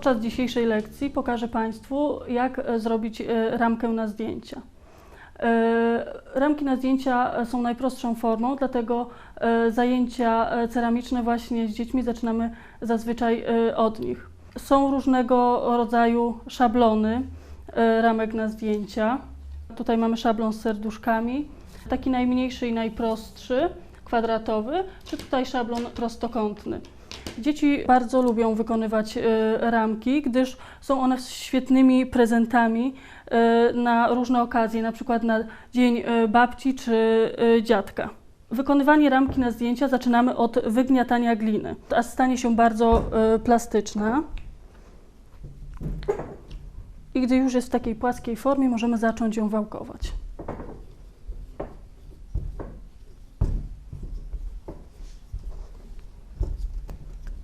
Podczas dzisiejszej lekcji pokażę Państwu, jak e, zrobić e, ramkę na zdjęcia. E, Ramki na zdjęcia są najprostszą formą, dlatego zajęcia ceramiczne właśnie z dziećmi zaczynamy zazwyczaj od nich. Są różnego rodzaju szablony ramek na zdjęcia. Tutaj mamy szablon z serduszkami, taki najmniejszy i najprostszy, kwadratowy, czy tutaj szablon prostokątny. Dzieci bardzo lubią wykonywać e, ramki, gdyż są one świetnymi prezentami e, na różne okazje, na przykład na dzień e, babci czy dziadka. Wykonywanie ramki na zdjęcia zaczynamy od wygniatania gliny, aż stanie się bardzo plastyczna. I gdy już jest w takiej płaskiej formie, możemy zacząć ją wałkować.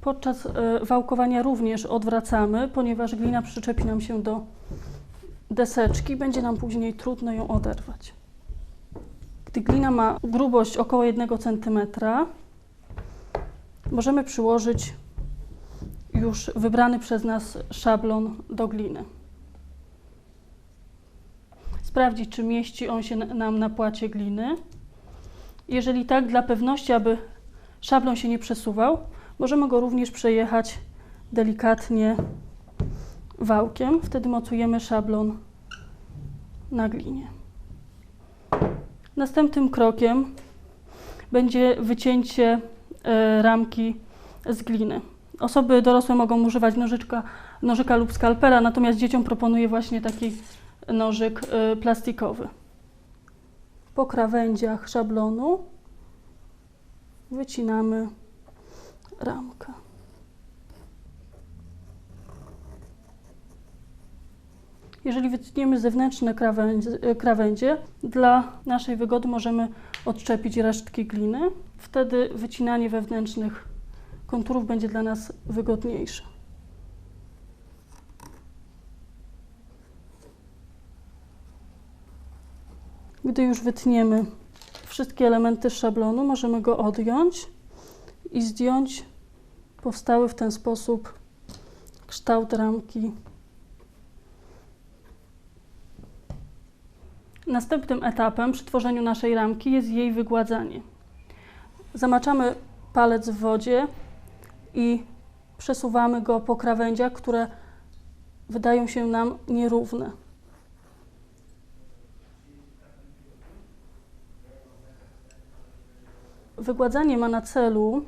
Podczas e, wałkowania również odwracamy, ponieważ glina przyczepi nam się do deseczki, będzie nam później trudno ją oderwać. Gdy glina ma grubość około 1 cm, możemy przyłożyć już wybrany przez nas szablon do gliny. Sprawdzić, czy mieści on się na- nam na płacie gliny. Jeżeli tak, dla pewności, aby szablon się nie przesuwał, możemy go również przejechać delikatnie wałkiem. Wtedy mocujemy szablon na glinie. Następnym krokiem będzie wycięcie e, ramki z gliny. Osoby dorosłe mogą używać nożyczka, nożyka lub skalpela, natomiast dzieciom proponuję właśnie taki nożyk e, plastikowy. Po krawędziach szablonu wycinamy ramkę. Jeżeli wytniemy zewnętrzne krawędzie, krawędzie, dla naszej wygody możemy odczepić resztki gliny. Wtedy wycinanie wewnętrznych konturów będzie dla nas wygodniejsze. Gdy już wytniemy wszystkie elementy szablonu, możemy go odjąć i zdjąć powstały w ten sposób kształt ramki. Następnym etapem przy tworzeniu naszej ramki jest jej wygładzanie. Zamaczamy palec w wodzie i przesuwamy go po krawędziach, które wydają się nam nierówne. Wygładzanie ma na celu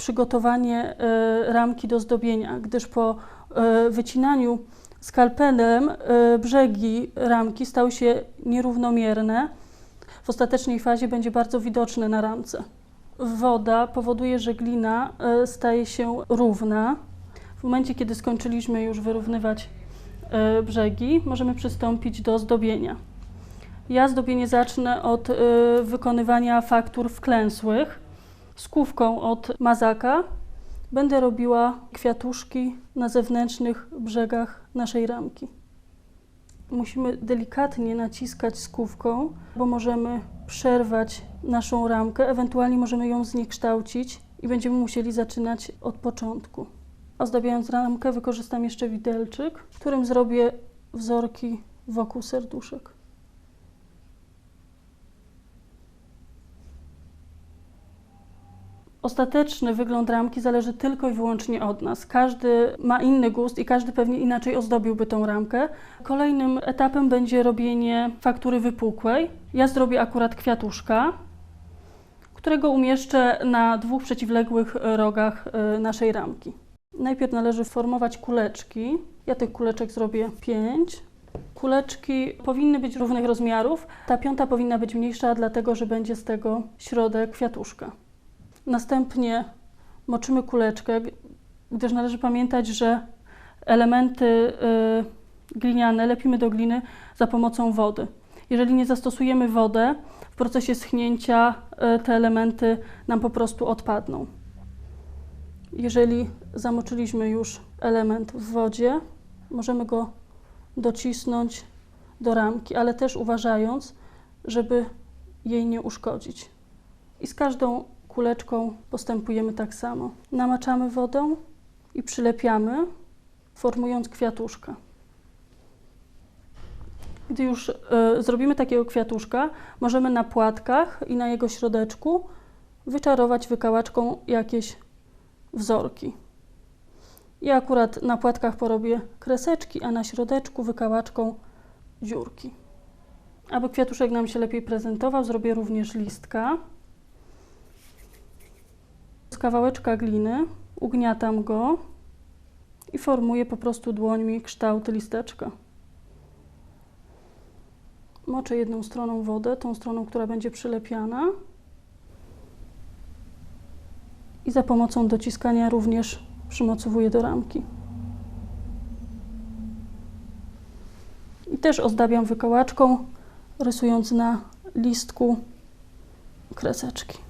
przygotowanie e, ramki do zdobienia, gdyż po e, wycinaniu skalpelem e, brzegi ramki stały się nierównomierne. W ostatecznej fazie będzie bardzo widoczne na ramce. Woda powoduje, że glina staje się równa. W momencie, kiedy skończyliśmy już wyrównywać brzegi, możemy przystąpić do zdobienia. Ja zdobienie zacznę od wykonywania faktur wklęsłych. Skówką od mazaka będę robiła kwiatuszki na zewnętrznych brzegach naszej ramki. Musimy delikatnie naciskać skówką, bo możemy przerwać naszą ramkę, ewentualnie możemy ją zniekształcić i będziemy musieli zaczynać od początku. Ozdabiając ramkę wykorzystam jeszcze widelczyk, którym zrobię wzorki wokół serduszek. Ostateczny wygląd ramki zależy tylko i wyłącznie od nas. Każdy ma inny gust i każdy pewnie inaczej ozdobiłby tą ramkę. Kolejnym etapem będzie robienie faktury wypukłej. Ja zrobię akurat kwiatuszka, którego umieszczę na dwóch przeciwległych rogach e, naszej ramki. Najpierw należy formować kuleczki. Ja tych kuleczek zrobię pięć. Kuleczki powinny być równych rozmiarów. Ta piąta powinna być mniejsza, dlatego że będzie z tego środek kwiatuszka. Następnie moczymy kuleczkę, gdyż należy pamiętać, że elementy y, gliniane lepimy do gliny za pomocą wody. Jeżeli nie zastosujemy wodę, w procesie schnięcia y, te elementy nam po prostu odpadną. Jeżeli zamoczyliśmy już element w wodzie, możemy go docisnąć do ramki, ale też uważając, żeby jej nie uszkodzić. I z każdą kuleczką postępujemy tak samo. Namaczamy wodą i przylepiamy. formując kwiatuszka. Gdy już y, zrobimy takiego kwiatuszka, możemy na płatkach i na jego środeczku wyczarować wykałaczką jakieś wzorki. Ja akurat na płatkach porobię kreseczki, a na środeczku wykałaczką dziurki. Aby kwiatuszek nam się lepiej prezentował, zrobię również listka. Kawałeczka gliny ugniatam go i formuję po prostu dłońmi kształt listeczka. Moczę jedną stroną wodę, tą stroną, która będzie przylepiana. I za pomocą dociskania również przymocowuję do ramki. I też ozdabiam wykałaczką, rysując na listku kreseczki.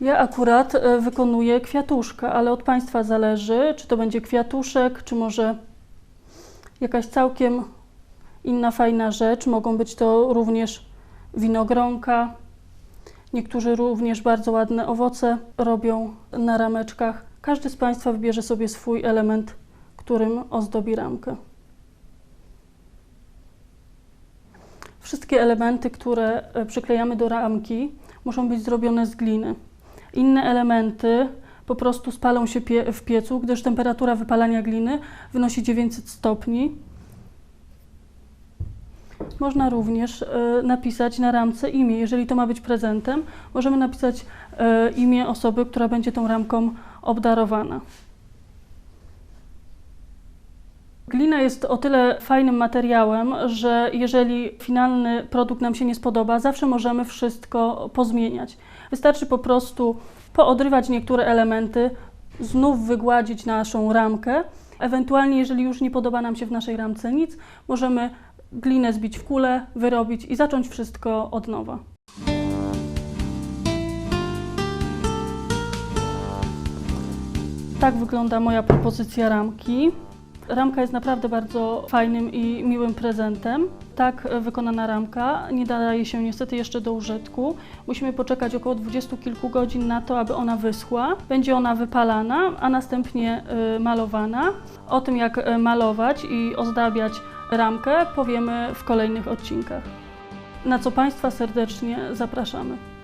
Ja akurat e, wykonuję kwiatuszka, ale od Państwa zależy, czy to będzie kwiatuszek, czy może jakaś całkiem inna fajna rzecz. Mogą być to również winogronka. Niektórzy również bardzo ładne owoce robią na rameczkach. Każdy z Państwa wybierze sobie swój element, którym ozdobi ramkę. Wszystkie elementy, które e, przyklejamy do ramki, muszą być zrobione z gliny. Inne elementy po prostu spalą się pie w piecu, gdyż temperatura wypalania gliny wynosi 900 stopni. Można również e, napisać na ramce imię. Jeżeli to ma być prezentem, możemy napisać e, imię osoby, która będzie tą ramką obdarowana. Glina jest o tyle fajnym materiałem, że jeżeli finalny produkt nam się nie spodoba, zawsze możemy wszystko pozmieniać. Wystarczy po prostu poodrywać niektóre elementy, znów wygładzić naszą ramkę. Ewentualnie, jeżeli już nie podoba nam się w naszej ramce nic, możemy glinę zbić w kulę, wyrobić i zacząć wszystko od nowa. Tak wygląda moja propozycja ramki. Ramka jest naprawdę bardzo fajnym i miłym prezentem. Tak e, wykonana ramka nie nadaje się niestety jeszcze do użytku. Musimy poczekać około dwudziestu kilku godzin na to, aby ona wyschła. Będzie ona wypalana, a następnie e, malowana. O tym, jak e, malować i ozdabiać ramkę, powiemy w kolejnych odcinkach. Na co Państwa serdecznie zapraszamy.